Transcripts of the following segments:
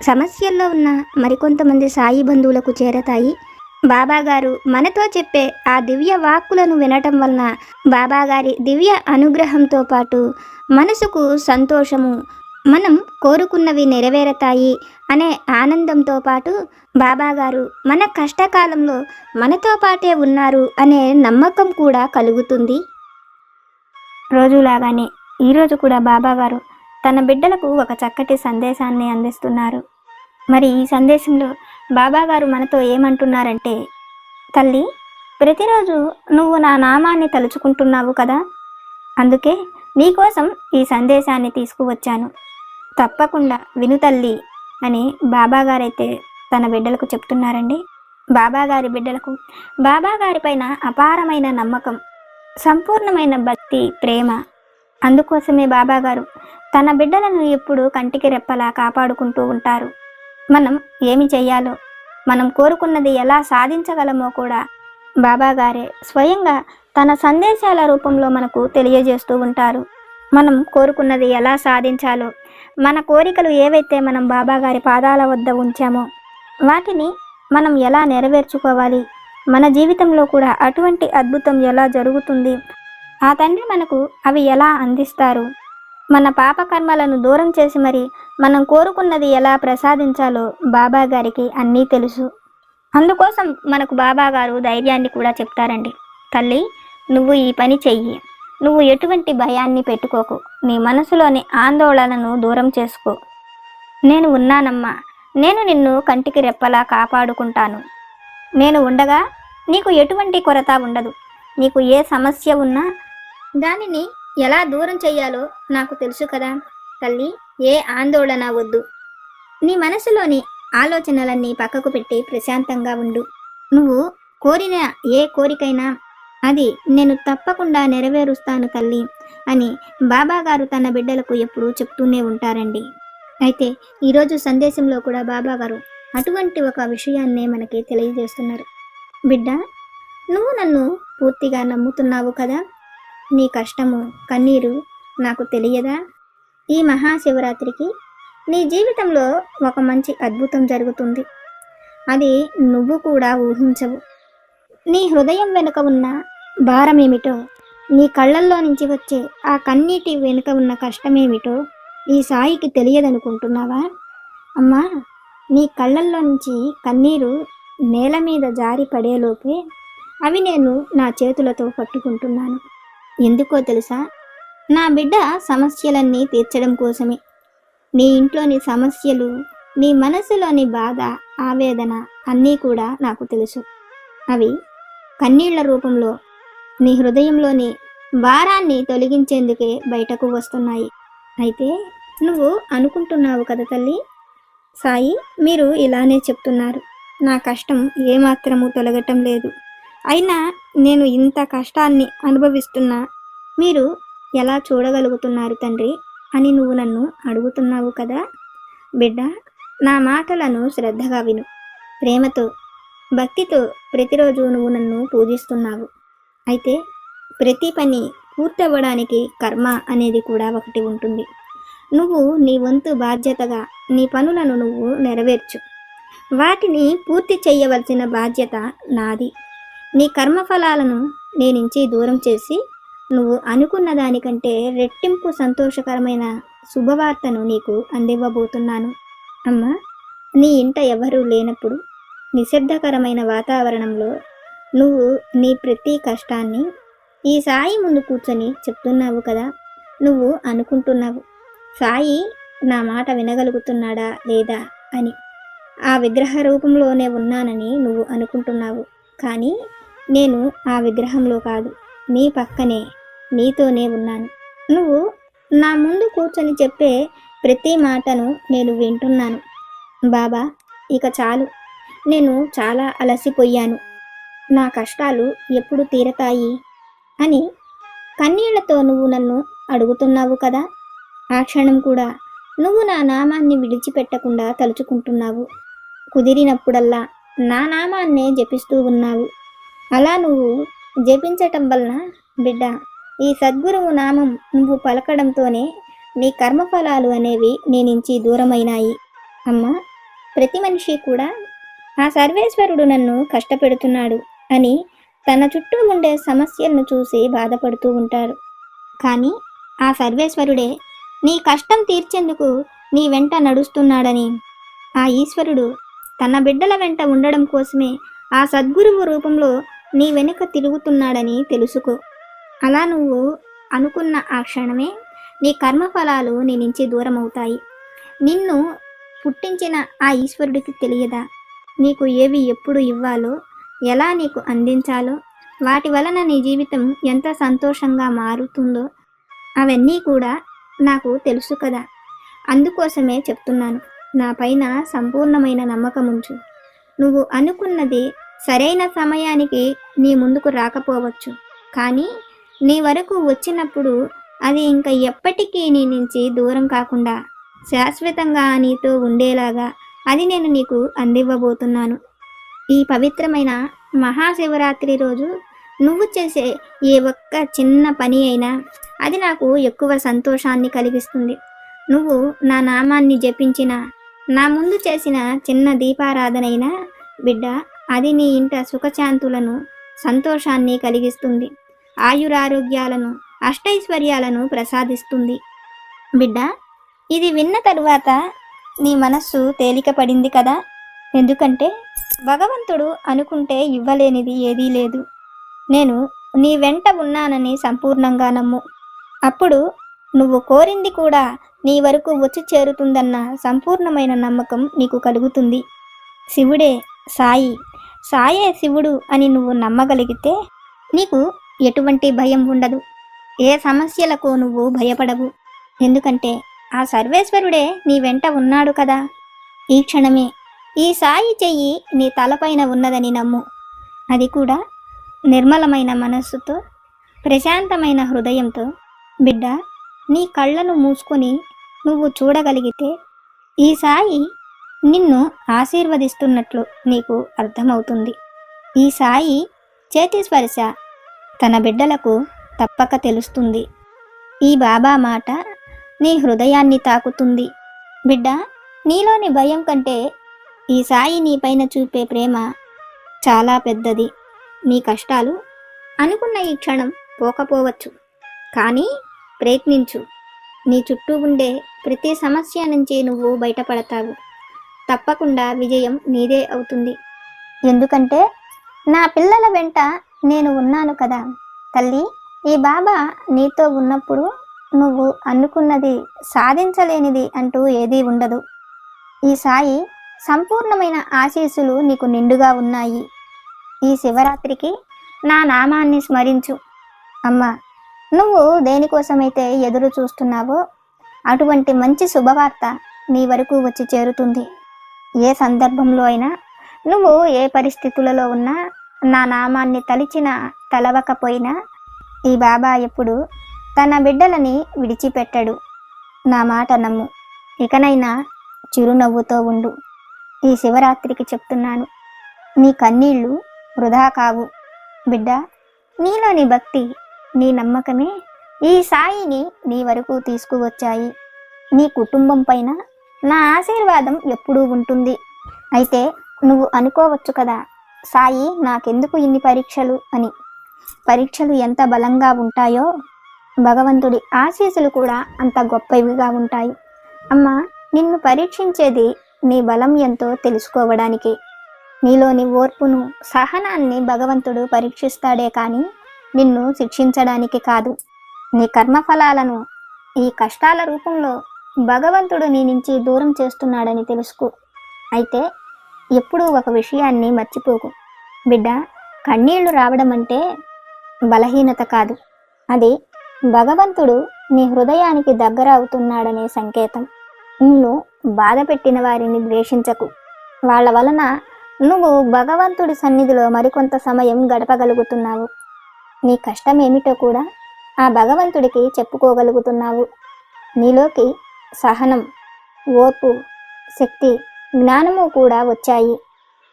సమస్యల్లో ఉన్న మరికొంతమంది సాయి బంధువులకు చేరతాయి. బాబాగారు మనతో చెప్పే ఆ దివ్య వాక్కులను వినటం వలన బాబాగారి దివ్య అనుగ్రహంతో పాటు మనసుకు సంతోషము మనం కోరుకున్నవి నెరవేరతాయి అనే ఆనందంతో పాటు బాబాగారు మన కష్టకాలంలో మనతో పాటే ఉన్నారు అనే నమ్మకం కూడా కలుగుతుంది. రోజులాగానే ఈరోజు కూడా బాబాగారు తన బిడ్డలకు ఒక చక్కటి సందేశాన్ని అందిస్తున్నారు. మరి ఈ సందేశంలో బాబా గారు మనతో ఏమంటున్నారంటే తల్లి ప్రతిరోజు నువ్వు నా నామాన్ని తలుచుకుంటున్నావు కదా? అందుకే నీకోసం ఈ సందేశాన్ని తీసుకువచ్చాను. తప్పకుండా విను తల్లి అని బాబాగారైతే తన బిడ్డలకు చెప్తున్నారండి. బాబాగారి బిడ్డలకు బాబాగారిపైన అపారమైన నమ్మకం సంపూర్ణమైన భక్తి ప్రేమ. అందుకోసమే బాబాగారు తన బిడ్డలను ఎప్పుడు కంటికి రెప్పలా కాపాడుకుంటూ ఉంటారు. మనం ఏమి చేయాలో మనం కోరుకున్నది ఎలా సాధించగలమో కూడా బాబాగారే స్వయంగా తన సందేశాల రూపంలో మనకు తెలియజేస్తూ ఉంటారు. మనం కోరుకున్నది ఎలా సాధించాలో? మన కోరికలు ఏవైతే మనం బాబాగారి పాదాల వద్ద ఉంచామో వాటిని మనం ఎలా నెరవేర్చుకోవాలి? మన జీవితంలో కూడా అటువంటి అద్భుతం ఎలా జరుగుతుంది? ఆ తండ్రి మనకు అవి ఎలా అందిస్తారు? మన పాపకర్మలను దూరం చేసి మరి మనం కోరుకున్నది ఎలా ప్రసాదించాలో బాబా గారికి అన్నీ తెలుసు. అందుకోసం మనకు బాబా గారు ధైర్యాన్ని కూడా చెప్తారండి. తల్లి నువ్వు ఈ పని చెయ్యి. నువ్వు ఎటువంటి భయాన్ని పెట్టుకోకు. నీ మనసులోని ఆందోళనను దూరం చేసుకో. నేను ఉన్నానమ్మా. నేను నిన్ను కంటికి రెప్పలా కాపాడుకుంటాను. నేను ఉండగా నీకు ఎటువంటి కొరత ఉండదు. నీకు ఏ సమస్య ఉన్నా దానిని ఎలా దూరం చేయాలో నాకు తెలుసు కదా తల్లి. ఏ ఆందోళన వద్దు. నీ మనసులోని ఆలోచనలన్నీ పక్కకు పెట్టి ప్రశాంతంగా ఉండు. నువ్వు కోరిన ఏ కోరికైనా అది నేను తప్పకుండా నెరవేరుస్తాను తల్లి అని బాబాగారు తన బిడ్డలకు ఎప్పుడూ చెప్తూనే ఉంటారండి. అయితే ఈరోజు సందేశంలో కూడా బాబాగారు అటువంటి ఒక విషయాన్నే మనకి తెలియజేస్తున్నారు. బిడ్డ నువ్వు నన్ను పూర్తిగా నమ్ముతున్నావు కదా? నీ కష్టము కన్నీరు నాకు తెలియదా? ఈ మహాశివరాత్రికి నీ జీవితంలో ఒక మంచి అద్భుతం జరుగుతుంది. అది నువ్వు కూడా ఊహించవు. నీ హృదయం వెనుక ఉన్న భారమేమిటో నీ కళ్ళల్లో నుంచి వచ్చే ఆ కన్నీటి వెనుక ఉన్న కష్టమేమిటో ఈ సాయికి తెలియదనుకుంటున్నావా? అమ్మా నీ కళ్ళల్లో నుంచి కన్నీరు నేల మీద జారి పడేలోపే అవి నేను నా చేతులతో పట్టుకుంటున్నాను. ఎందుకో తెలుసా? నా బిడ్డ సమస్యలన్నీ తీర్చడం కోసమే. నీ ఇంట్లోని సమస్యలు నీ మనసులోని బాధ ఆవేదన అన్నీ కూడా నాకు తెలుసు. అవి కన్నీళ్ళ రూపంలో నీ హృదయంలోని భారాన్ని తొలగించేందుకే బయటకు వస్తున్నాయి. అయితే నువ్వు అనుకుంటున్నావు కదా తల్లి? సాయి మీరు ఇలానే చెప్తున్నారు. నా కష్టం ఏమాత్రము తొలగటం లేదు. అయినా నేను ఇంత కష్టాన్ని అనుభవిస్తున్నా మీరు ఎలా చూడగలుగుతున్నారు తండ్రి అని నువ్వు నన్ను అడుగుతున్నావు కదా? బిడ్డ నా మాటలను శ్రద్ధగా విను. ప్రేమతో భక్తితో ప్రతిరోజు నువ్వు నన్ను పూజిస్తున్నావు. అయితే ప్రతి పని పూర్తవ్వడానికి కర్మ అనేది కూడా ఒకటి ఉంటుంది. నువ్వు నీ వంతు బాధ్యతగా నీ పనులను నువ్వు నెరవేర్చు. వాటిని పూర్తి చేయవలసిన బాధ్యత నాది. నీ కర్మఫలాలను నేనించి దూరం చేసి నువ్వు అనుకున్న దానికంటే రెట్టింపు సంతోషకరమైన శుభవార్తను నీకు అందివ్వబోతున్నాను. అమ్మా నీ ఇంట ఎవరూ లేనప్పుడు నిశ్శబ్దకరమైన వాతావరణంలో నువ్వు నీ ప్రతి కష్టాన్ని ఈ సాయి ముందు కూర్చొని చెప్తున్నావు కదా నువ్వు అనుకుంటున్నావు. సాయి నా మాట వినగలుగుతున్నాడా లేదా అని. ఆ విగ్రహ రూపంలోనే ఉన్నానని నువ్వు అనుకుంటున్నావు. కానీ నేను ఆ విగ్రహంలో కాదు నీ పక్కనే నీతోనే ఉన్నాను. నువ్వు నా ముందు కూర్చొని చెప్పే ప్రతి మాటను నేను వింటున్నాను. బాబా ఇక చాలు. నేను చాలా అలసిపోయాను. నా కష్టాలు ఎప్పుడు తీరతాయి? అని కన్నీళ్ళతో నువ్వు నన్ను అడుగుతున్నావు కదా? ఆ క్షణం కూడా నువ్వు నా నామాన్ని విడిచిపెట్టకుండా తలుచుకుంటున్నావు. కుదిరినప్పుడల్లా నా నామాన్నే జపిస్తూ ఉన్నావు. అలా నువ్వు జపించటం వలన బిడ్డ ఈ సద్గురువు నామం నువ్వు పలకడంతోనే నీ కర్మఫలాలు అనేవి నీ నుంచి దూరమైనాయి. అమ్మా ప్రతి మనిషి కూడా ఆ సర్వేశ్వరుడు నన్ను కష్టపెడుతున్నాడు అని తన చుట్టూ ఉండే సమస్యలను చూసి బాధపడుతూ ఉంటారు. కానీ ఆ సర్వేశ్వరుడే నీ కష్టం తీర్చేందుకు నీ వెంట నడుస్తున్నాడని. ఆ ఈశ్వరుడు తన బిడ్డల వెంట ఉండడం కోసమే ఆ సద్గురువు రూపంలో నీ వెనుక తిరుగుతున్నాడని తెలుసుకో. అలా నువ్వు అనుకున్న ఆ క్షణమే నీ కర్మఫలాలు నీ నుంచి దూరం అవుతాయి నిన్ను పుట్టించిన ఆ ఈశ్వరుడికి తెలియదా? నీకు ఏవి ఎప్పుడు ఇవ్వాలో ఎలా నీకు అందించాలో వాటి వలన నీ జీవితం ఎంత సంతోషంగా మారుతుందో అవన్నీ కూడా నాకు తెలుసు కదా. అందుకోసమే చెప్తున్నాను నా పైన సంపూర్ణమైన నమ్మకం ఉంచు. నువ్వు అనుకున్నది సరైన సమయానికి నీ ముందుకు రాకపోవచ్చు కానీ నీ వరకు వచ్చినప్పుడు అది ఇంకా ఎప్పటికీ నీ నుంచి దూరం కాకుండా శాశ్వతంగా నీతో ఉండేలాగా అది నేను నీకు అందివ్వబోతున్నాను. ఈ పవిత్రమైన మహాశివరాత్రి రోజు నువ్వు చేసే ఏ ఒక్క చిన్న పని అయినా అది నాకు ఎక్కువ సంతోషాన్ని కలిగిస్తుంది. నువ్వు నా నామాన్ని జపించిన నా ముందు చేసిన చిన్న దీపారాధనైనా బిడ్డ అది నీ ఇంట సుఖశాంతులను సంతోషాన్ని కలిగిస్తుంది. ఆయురారోగ్యాలను అష్టైశ్వర్యాలను ప్రసాదిస్తుంది. బిడ్డ ఇది విన్న తరువాత నీ మనస్సు తేలిక పడింది కదా? ఎందుకంటే భగవంతుడు అనుకుంటే ఇవ్వలేనిది ఏదీ లేదు. నేను నీ వెంట ఉన్నానని సంపూర్ణంగా నమ్ము. అప్పుడు నువ్వు కోరింది కూడా నీ వరకు వచ్చి చేరుతుందన్న సంపూర్ణమైన నమ్మకం నీకు కలుగుతుంది. శివుడే సాయి. సాయే శివుడు అని నువ్వు నమ్మగలిగితే నీకు ఎటువంటి భయం ఉండదు. ఏ సమస్యలకు నువ్వు భయపడవు. ఎందుకంటే ఆ సర్వేశ్వరుడే నీ వెంట ఉన్నాడు కదా. ఈ క్షణమే ఈ సాయి చెయ్యి నీ తలపైన ఉన్నదని నమ్ము. అది కూడా నిర్మలమైన మనస్సుతో ప్రశాంతమైన హృదయంతో బిడ్డ నీ కళ్ళను మూసుకొని నువ్వు చూడగలిగితే ఈ సాయి నిన్ను ఆశీర్వదిస్తున్నట్లు నీకు అర్థమవుతుంది. ఈ సాయి చేతి స్పర్శ తన బిడ్డలకు తప్పక తెలుస్తుంది. ఈ బాబా మాట నీ హృదయాన్ని తాకుతుంది. బిడ్డ నీలోని భయం కంటే ఈ సాయి నీపైన చూపే ప్రేమ చాలా పెద్దది. నీ కష్టాలు అనుకున్న ఈ క్షణం పోకపోవచ్చు. కానీ ప్రయత్నించు. నీ చుట్టూ ఉండే ప్రతి సమస్య నుంచి నువ్వు బయటపడతావు. తప్పకుండా విజయం నీదే అవుతుంది. ఎందుకంటే నా పిల్లల వెంట నేను ఉన్నాను కదా. తల్లి ఈ బాబా నీతో ఉన్నప్పుడు నువ్వు అనుకున్నది సాధించలేనిది అంటూ ఏదీ ఉండదు. ఈ సాయి సంపూర్ణమైన ఆశీస్సులు నీకు నిండుగా ఉన్నాయి. ఈ శివరాత్రికి నా నామాన్ని స్మరించు. అమ్మా నువ్వు దేనికోసమైతే ఎదురు చూస్తున్నావో అటువంటి మంచి శుభవార్త నీ వరకు వచ్చి చేరుతుంది. ఏ సందర్భంలో అయినా నువ్వు ఏ పరిస్థితులలో ఉన్నా నా నామాన్ని తలిచిన తలవకపోయినా ఈ బాబా ఎప్పుడు తన బిడ్డలని విడిచిపెట్టడు. నా మాట నమ్ము. ఇకనైనా చిరునవ్వుతో ఉండు. ఈ శివరాత్రికి చెప్తున్నాను. నీ కన్నీళ్ళు వృధా కావు. బిడ్డ నీలోని భక్తి నీ నమ్మకమే ఈ సాయిని నీ వరకు తీసుకువచ్చాయి. నీ కుటుంబం పైన నా ఆశీర్వాదం ఎప్పుడూ ఉంటుంది. అయితే నువ్వు అనుకోవచ్చు కదా సాయి నాకెందుకు ఇన్ని పరీక్షలు? అని. పరీక్షలు ఎంత బలంగా ఉంటాయో భగవంతుడి ఆశీస్సులు కూడా అంత గొప్పవిగా ఉంటాయి. అమ్మా నిన్ను పరీక్షించేది నీ బలం ఎంతో తెలుసుకోవడానికి. నీలోని ఓర్పును సహనాన్ని భగవంతుడు పరీక్షిస్తాడే కానీ నిన్ను శిక్షించడానికి కాదు. నీ కర్మఫలాలను ఈ కష్టాల రూపంలో భగవంతుడు నీ నుంచి దూరం చేస్తున్నాడని తెలుసుకో. అయితే ఎప్పుడూ ఒక విషయాన్ని మర్చిపోకు. బిడ్డ కన్నీళ్ళు రావడం అంటే బలహీనత కాదు. అది భగవంతుడు నీ హృదయానికి దగ్గర అవుతున్నాడనే సంకేతం. నిన్ను బాధ పెట్టిన వారిని ద్వేషించకు. వాళ్ళ వలన నువ్వు భగవంతుడి సన్నిధిలో మరికొంత సమయం గడపగలుగుతున్నావు. నీ కష్టం ఏమిటో కూడా ఆ భగవంతుడికి చెప్పుకోగలుగుతున్నావు. నీలోకి సహనం ఓర్పు శక్తి జ్ఞానము కూడా వచ్చాయి.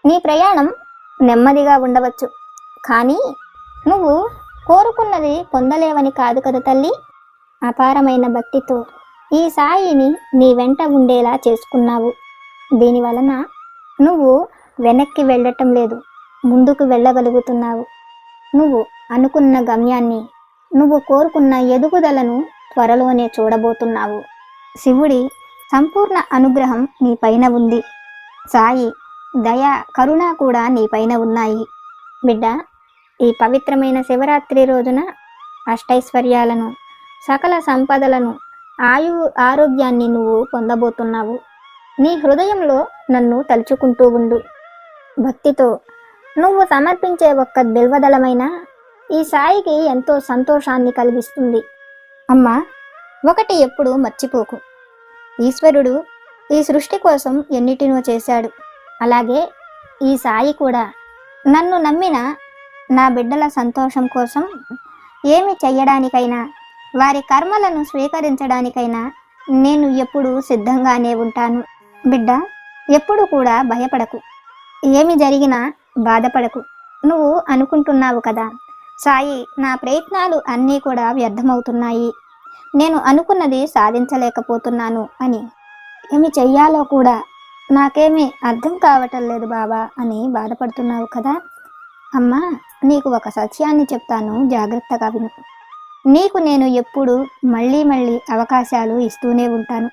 నీ ప్రయాణం నెమ్మదిగా ఉండవచ్చు. కానీ నువ్వు కోరుకున్నది పొందలేవని కాదు కదా తల్లి? అపారమైన భక్తితో ఈ సాయిని నీ వెంట ఉండేలా చేసుకున్నావు. దీని వలన నువ్వు వెనక్కి వెళ్ళటం లేదు ముందుకు వెళ్ళగలుగుతున్నావు. నువ్వు అనుకున్న గమ్యాన్ని నువ్వు కోరుకున్న ఎదుగుదలను త్వరలోనే చూడబోతున్నావు. శివుడి సంపూర్ణ అనుగ్రహం నీ పైన ఉంది. సాయి దయ కరుణ కూడా నీ పైన ఉన్నాయి. బిడ్డ ఈ పవిత్రమైన శివరాత్రి రోజున అష్టైశ్వర్యాలను సకల సంపదలను ఆయు ఆరోగ్యాన్ని నువ్వు పొందబోతున్నావు. నీ హృదయంలో నన్ను తలుచుకుంటూ ఉండు. భక్తితో నువ్వు సమర్పించే ఒక్క బిల్వదళమైన ఈ సాయికి ఎంతో సంతోషాన్ని కలిగిస్తుంది. అమ్మా ఒకటి ఎప్పుడు మర్చిపోకు. ఈశ్వరుడు ఈ సృష్టి కోసం ఎన్నిటినో చేశాడు. అలాగే ఈ సాయి కూడా. నన్ను నమ్మిన నా బిడ్డల సంతోషం కోసం ఏమి చెయ్యడానికైనా వారి కర్మలను స్వీకరించడానికైనా నేను ఎప్పుడూ సిద్ధంగానే ఉంటాను. బిడ్డ ఎప్పుడు కూడా భయపడకు. ఏమి జరిగినా బాధపడకు. నువ్వు అనుకుంటున్నావు కదా. సాయి నా ప్రయత్నాలు అన్నీ కూడా వ్యర్థమవుతున్నాయి. నేను అనుకున్నది సాధించలేకపోతున్నాను అని. ఏమి చెయ్యాలో కూడా నాకేమీ అర్థం కావటం లేదు బాబా అని బాధపడుతున్నావు కదా? అమ్మా నీకు ఒక సత్యాన్ని చెప్తాను జాగ్రత్తగా విను. నీకు నేను ఎప్పుడు మళ్ళీ మళ్ళీ అవకాశాలు ఇస్తూనే ఉంటాను.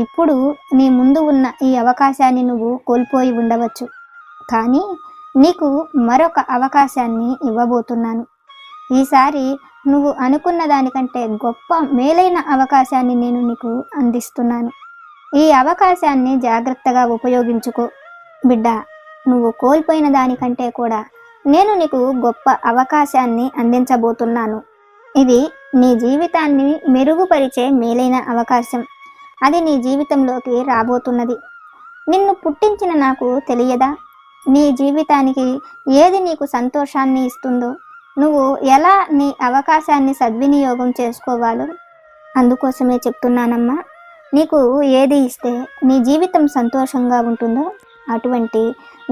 ఇప్పుడు నీ ముందు ఉన్న ఈ అవకాశాన్ని నువ్వు కోల్పోయి ఉండవచ్చు. కానీ నీకు మరొక అవకాశాన్ని ఇవ్వబోతున్నాను. ఈసారి నువ్వు అనుకున్న దానికంటే గొప్ప మేలైన అవకాశాన్ని నేను నీకు అందిస్తున్నాను. ఈ అవకాశాన్ని జాగ్రత్తగా ఉపయోగించుకో. బిడ్డ నువ్వు కోల్పోయిన దానికంటే కూడా నేను నీకు గొప్ప అవకాశాన్ని అందించబోతున్నాను. ఇది నీ జీవితాన్ని మెరుగుపరిచే మేలైన అవకాశం. అది నీ జీవితంలోకి రాబోతున్నది. నిన్ను పుట్టించిన నాకు తెలియదా? నీ జీవితానికి ఏది నీకు సంతోషాన్ని ఇస్తుందో? నువ్వు ఎలా నీ అవకాశాన్ని సద్వినియోగం చేసుకోవాలో అందుకోసమే చెప్తున్నానమ్మా. నీకు ఏది ఇస్తే నీ జీవితం సంతోషంగా ఉంటుందో అటువంటి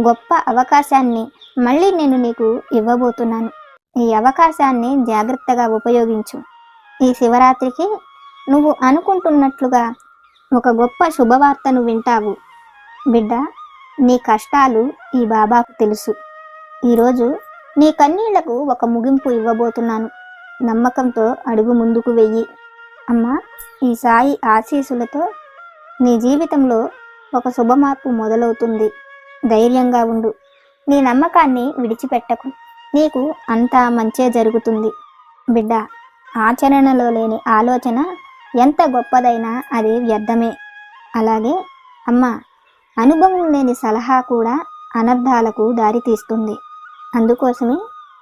గొప్ప అవకాశాన్ని మళ్ళీ నేను నీకు ఇవ్వబోతున్నాను. ఈ అవకాశాన్ని జాగ్రత్తగా ఉపయోగించు. ఈ శివరాత్రికి నువ్వు అనుకుంటున్నట్లుగా ఒక గొప్ప శుభవార్తను వింటావు. బిడ్డ నీ కష్టాలు ఈ బాబాకు తెలుసు. ఈరోజు నీ కన్నీళ్ళకు ఒక ముగింపు ఇవ్వబోతున్నాను. నమ్మకంతో అడుగు ముందుకు వెయ్యి. అమ్మా ఈ సాయి ఆశీస్సులతో నీ జీవితంలో ఒక శుభమార్పు మొదలవుతుంది. ధైర్యంగా ఉండు. నీ నమ్మకాన్ని విడిచిపెట్టకు. నీకు అంతా మంచే జరుగుతుంది. బిడ్డ ఆచరణలో లేని ఆలోచన ఎంత గొప్పదైనా అది వ్యర్థమే. అలాగే అమ్మ అనుభవం లేని సలహా కూడా అనర్థాలకు దారితీస్తుంది. అందుకోసమే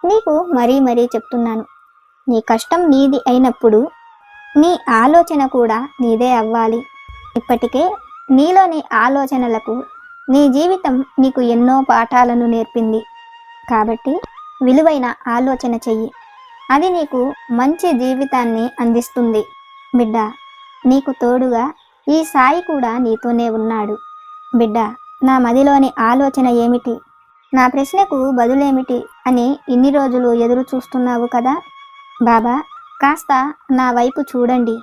నీకు మరీ మరీ చెప్తున్నాను. నీ కష్టం నీది అయినప్పుడు నీ ఆలోచన కూడా నీదే అవ్వాలి. ఇప్పటికే నీలోని ఆలోచనలకు నీ జీవితం నీకు ఎన్నో పాఠాలను నేర్పింది. కాబట్టి విలువైన ఆలోచన చెయ్యి. అది నీకు మంచి జీవితాన్ని అందిస్తుంది. బిడ్డ నీకు తోడుగా ఈ సాయి కూడా నీతోనే ఉన్నాడు. బిడ్డ నా మదిలోని ఆలోచన ఏమిటి? నా ప్రశ్నకు బదులేమిటి అని ఇన్ని రోజులు ఎదురు చూస్తున్నావు కదా? బాబా కాస్త నా వైపు చూడండి.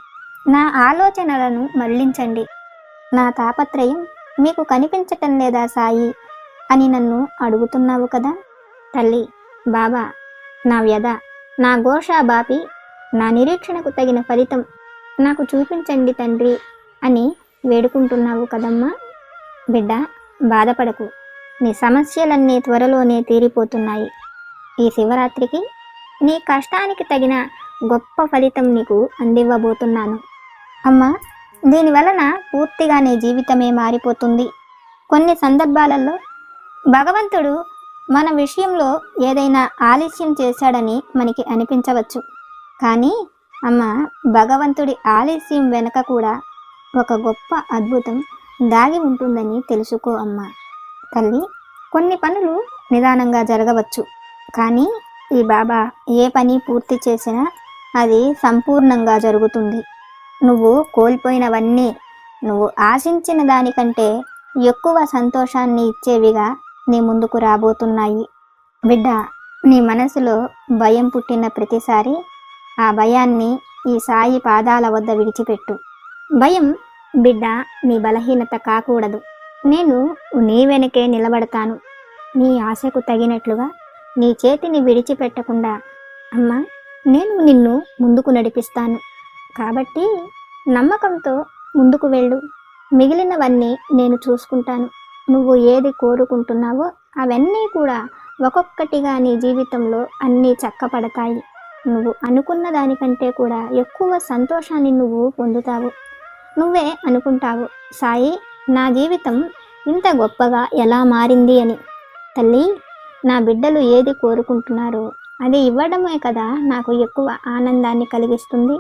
నా ఆలోచనలను మళ్ళించండి. నా తాపత్రయం మీకు కనిపించటం లేదా సాయి? అని నన్ను అడుగుతున్నావు కదా? తల్లి బాబా నా వ్యధ నా ఘోష బాపి నా నిరీక్షణకు తగిన ఫలితం నాకు చూపించండి తండ్రి అని వేడుకుంటున్నావు కదమ్మా? బిడ్డ బాధపడకు. నీ సమస్యలన్నీ త్వరలోనే తీరిపోతున్నాయి. ఈ శివరాత్రికి నీ కష్టానికి తగిన గొప్ప ఫలితం నీకు అందివ్వబోతున్నాను. అమ్మా దీని వలన పూర్తిగా నీ జీవితమే మారిపోతుంది. కొన్ని సందర్భాలలో భగవంతుడు మన విషయంలో ఏదైనా ఆలస్యం చేశాడని మనకి అనిపించవచ్చు. కానీ అమ్మ భగవంతుడి ఆలస్యం వెనక కూడా ఒక గొప్ప అద్భుతం దాగి ఉంటుందని తెలుసుకో అమ్మా. తల్లి కొన్ని పనులు నిదానంగా జరగవచ్చు. కానీ ఈ బాబా ఏ పని పూర్తి చేసినా అది సంపూర్ణంగా జరుగుతుంది. నువ్వు కోల్పోయినవన్నీ నువ్వు ఆశించిన దానికంటే ఎక్కువ సంతోషాన్ని ఇచ్చేవిగా నీ ముందుకు రాబోతున్నాయి. బిడ్డ నీ మనసులో భయం పుట్టిన ప్రతిసారి ఆ భయాన్ని ఈ సాయి పాదాల వద్ద విడిచిపెట్టు. భయం బిడ్డ నీ బలహీనత కాకూడదు. నేను నీ వెనకే నిలబడతాను. నీ ఆశకు తగినట్లుగా నీ చేతిని విడిచిపెట్టకుండా అమ్మా నేను నిన్ను ముందుకు నడిపిస్తాను. కాబట్టి నమ్మకంతో ముందుకు వెళ్ళు. మిగిలినవన్నీ నేను చూసుకుంటాను. నువ్వు ఏది కోరుకుంటున్నావో అవన్నీ కూడా ఒక్కొక్కటిగా నీ జీవితంలో అన్నీ చక్కపడతాయి. నువ్వు అనుకున్న దానికంటే కూడా ఎక్కువ సంతోషాన్ని నువ్వు పొందుతావు. నువ్వే అనుకుంటావు సాయి నా జీవితం ఇంత గొప్పగా ఎలా మారింది అని. తల్లి నా బిడ్డలు ఏది కోరుకుంటున్నారో అది ఇవ్వడమే కదా నాకు ఎక్కువ ఆనందాన్ని కలిగిస్తుంది.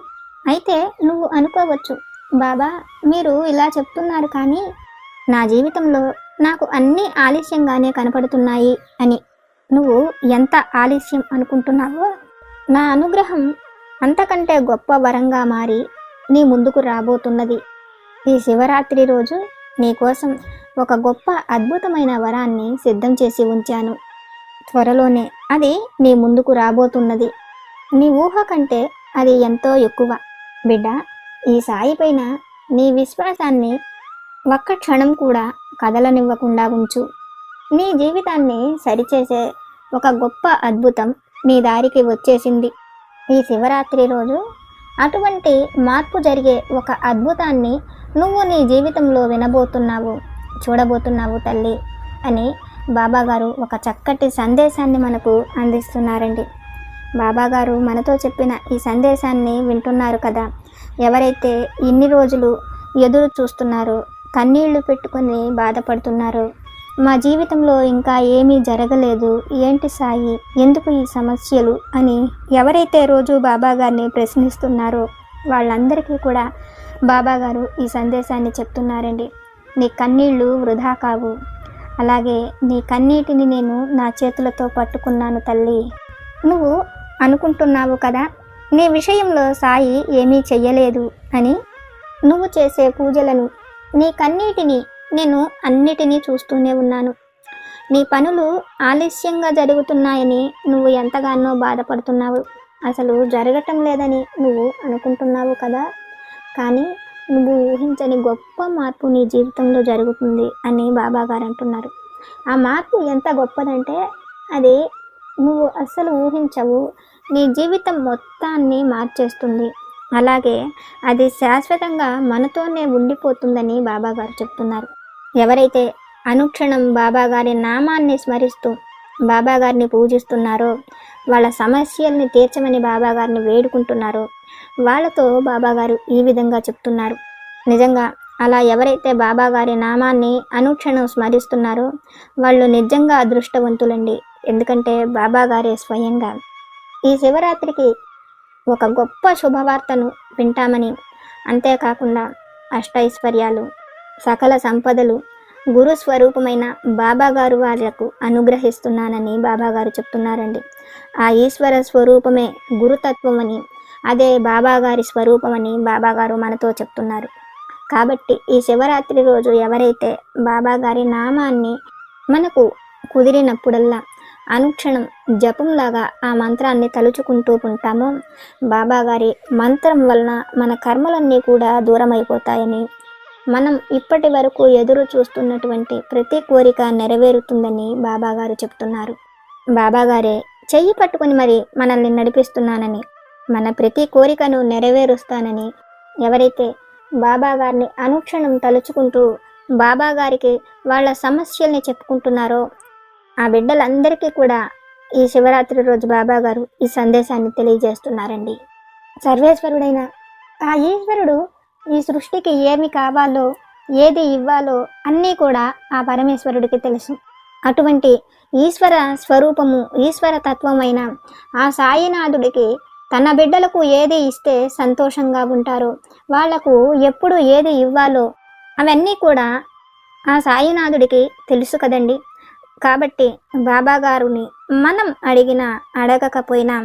అయితే నువ్వు అనుకోవచ్చు బాబా మీరు ఇలా చెప్తున్నారు కానీ నా జీవితంలో నాకు అన్నీ ఆలస్యంగానే కనపడుతున్నాయి అని. నువ్వు ఎంత ఆలస్యం అనుకుంటున్నావో నా అనుగ్రహం అంతకంటే గొప్ప వరంగా మారి నీ ముందుకు రాబోతున్నది. ఈ శివరాత్రి రోజు నీకోసం ఒక గొప్ప అద్భుతమైన వరాన్ని సిద్ధం చేసి ఉంచాను. త్వరలోనే అది నీ ముందుకు రాబోతున్నది. నీ ఊహ కంటే అది ఎంతో ఎక్కువ. బిడ్డ ఈ సాయి పైన నీ విశ్వాసాన్ని ఒక్క క్షణం కూడా కదలనివ్వకుండా ఉంచు. నీ జీవితాన్ని సరిచేసే ఒక గొప్ప అద్భుతం నీ దారికి వచ్చేసింది. ఈ శివరాత్రి రోజు అటువంటి మార్పు జరిగే ఒక అద్భుతాన్ని నువ్వు నీ జీవితంలో వినబోతున్నావు చూడబోతున్నావు తల్లి అని బాబాగారు ఒక చక్కటి సందేశాన్ని మనకు అందిస్తున్నారండి. బాబాగారు మనతో చెప్పిన ఈ సందేశాన్ని వింటున్నారు కదా. ఎవరైతే ఇన్ని రోజులు ఎదురు చూస్తున్నారో కన్నీళ్ళు పెట్టుకొని బాధపడుతున్నారో మా జీవితంలో ఇంకా ఏమీ జరగలేదు ఏంటి సాయి ఎందుకు ఈ సమస్యలు అని ఎవరైతే రోజు బాబాగారిని ప్రశ్నిస్తున్నారో వాళ్ళందరికీ కూడా బాబాగారు ఈ సందేశాన్ని చెప్తున్నారండి. నీ కన్నీళ్ళు వృధా కావు. అలాగే నీ కన్నీటిని నేను నా చేతులతో పట్టుకున్నాను తల్లి. నువ్వు అనుకుంటున్నావు కదా నీ విషయంలో సాయి ఏమీ చెయ్యలేదు అని. నువ్వు చేసే పూజలను నీ కన్నీటిని నేను అన్నిటినీ చూస్తూనే ఉన్నాను. నీ పనులు ఆలస్యంగా జరుగుతున్నాయని నువ్వు ఎంతగానో బాధపడుతున్నావు. అసలు జరగటం లేదని నువ్వు అనుకుంటున్నావు కదా? కానీ నువ్వు ఊహించని గొప్ప మార్పు నీ జీవితంలో జరుగుతుంది అని బాబా గారు అంటున్నారు. ఆ మార్పు ఎంత గొప్పదంటే అది నువ్వు అస్సలు ఊహించవు. నీ జీవితం మొత్తాన్ని మార్చేస్తుంది. అలాగే అది శాశ్వతంగా మనతోనే ఉండిపోతుందని బాబాగారు చెప్తున్నారు. ఎవరైతే అనుక్షణం బాబాగారి నామాన్ని స్మరిస్తూ బాబాగారిని పూజిస్తున్నారో వాళ్ళ సమస్యల్ని తీర్చమని బాబాగారిని వేడుకుంటున్నారో వాళ్ళతో బాబాగారు ఈ విధంగా చెప్తున్నారు. నిజంగా అలా ఎవరైతే బాబా గారి నామాన్ని అనుక్షణం స్మరిస్తున్నారో వాళ్ళు నిజంగా అదృష్టవంతులండి. ఎందుకంటే బాబాగారే స్వయంగా. ఈ శివరాత్రికి ఒక గొప్ప శుభవార్తను వింటామని అంతేకాకుండా అష్టైశ్వర్యాలు సకల సంపదలు గురు స్వరూపమైన బాబాగారు వాళ్ళకు అనుగ్రహిస్తున్నానని బాబాగారు చెప్తున్నారండి. ఆ ఈశ్వర స్వరూపమే గురుతత్వమని అదే బాబా గారి స్వరూపమని బాబాగారు మనతో చెప్తున్నారు. కాబట్టి ఈ శివరాత్రి రోజు ఎవరైతే బాబా గారి నామాన్ని మనకు కుదిరినప్పుడల్లా అనుక్షణం జపంలాగా ఆ మంత్రాన్ని తలుచుకుంటూ ఉంటామో బాబాగారి మంత్రం వలన మన కర్మలన్నీ కూడా దూరమైపోతాయని మనం ఇప్పటి వరకు ఎదురు చూస్తున్నటువంటి ప్రతి కోరిక నెరవేరుతుందని బాబాగారు చెప్తున్నారు. బాబాగారే చెయ్యి పట్టుకొని మరి మనల్ని నడిపిస్తున్నానని మన ప్రతి కోరికను నెరవేరుస్తానని ఎవరైతే బాబా గారిని అనుక్షణం తలుచుకుంటూ బాబా గారికి వాళ్ళ సమస్యల్ని చెప్పుకుంటున్నారో ఆ బిడ్డలందరికీ కూడా ఈ శివరాత్రి రోజు బాబాగారు ఈ సందేశాన్ని తెలియజేస్తున్నారండి. సర్వేశ్వరుడైన ఆ ఈశ్వరుడు ఈ సృష్టికి ఏమి కావాలో ఏది ఇవ్వాలో అన్నీ కూడా ఆ పరమేశ్వరుడికి తెలుసు. అటువంటి ఈశ్వర స్వరూపము ఈశ్వర తత్వమైన ఆ సాయినాథుడికి తన బిడ్డలకు ఏది ఇస్తే సంతోషంగా ఉంటారో వాళ్ళకు ఎప్పుడు ఏది ఇవ్వాలో అవన్నీ కూడా ఆ సాయినాథుడికి తెలుసు కదండి. కాబట్టి బాబాగారుని మనం అడిగినా అడగకపోయినా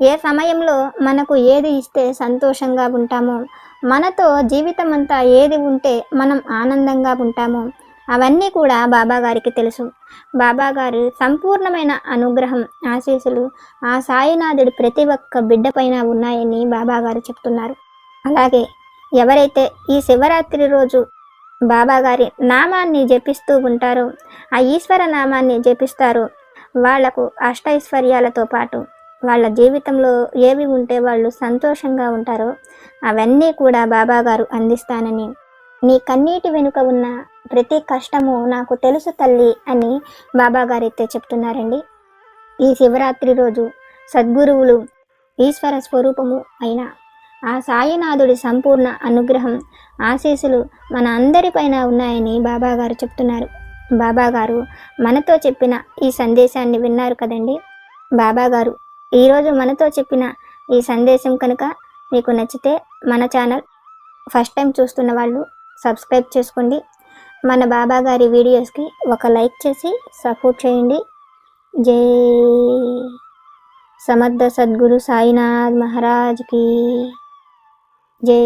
ఏ సమయంలో మనకు ఏది ఇస్తే సంతోషంగా ఉంటామో మనతో జీవితం అంతా ఏది ఉంటే మనం ఆనందంగా ఉంటామో అవన్నీ కూడా బాబాగారికి తెలుసు. బాబాగారు సంపూర్ణమైన అనుగ్రహం ఆశీస్సులు ఆ సాయినాథుడి ప్రతి ఒక్క బిడ్డపైన ఉన్నాయని బాబాగారు చెప్తున్నారు. అలాగే ఎవరైతే ఈ శివరాత్రి రోజు బాబాగారి నామాన్ని జపిస్తూ ఉంటారో ఆ ఈశ్వర నామాన్ని జపిస్తారో వాళ్ళకు అష్టైశ్వర్యాలతో పాటు వాళ్ళ జీవితంలో ఏవి ఉంటే వాళ్ళు సంతోషంగా ఉంటారో అవన్నీ కూడా బాబాగారు అందిస్తానని నీ కన్నీటి వెనుక ఉన్న ప్రతి కష్టము నాకు తెలుసు తల్లి అని బాబాగారైతే చెప్తున్నారండి. ఈ శివరాత్రి రోజు సద్గురువులు ఈశ్వర స్వరూపము అయిన ఆ సాయినాథుడి సంపూర్ణ అనుగ్రహం ఆశీస్సులు మన అందరిపైన ఉన్నాయని బాబాగారు చెప్తున్నారు. బాబాగారు మనతో చెప్పిన ఈ సందేశాన్ని విన్నారు కదండి. బాబాగారు ఈరోజు మనతో చెప్పిన ఈ సందేశం కనుక మీకు నచ్చితే మన ఛానల్ ఫస్ట్ టైం చూస్తున్న వాళ్ళు సబ్స్క్రైబ్ చేసుకోండి. మన బాబా గారి వీడియోస్కి ఒక లైక్ చేసి సపోర్ట్ చేయండి. జై సమర్థ సద్గురు సాయినాథ్ మహారాజ్కి. జై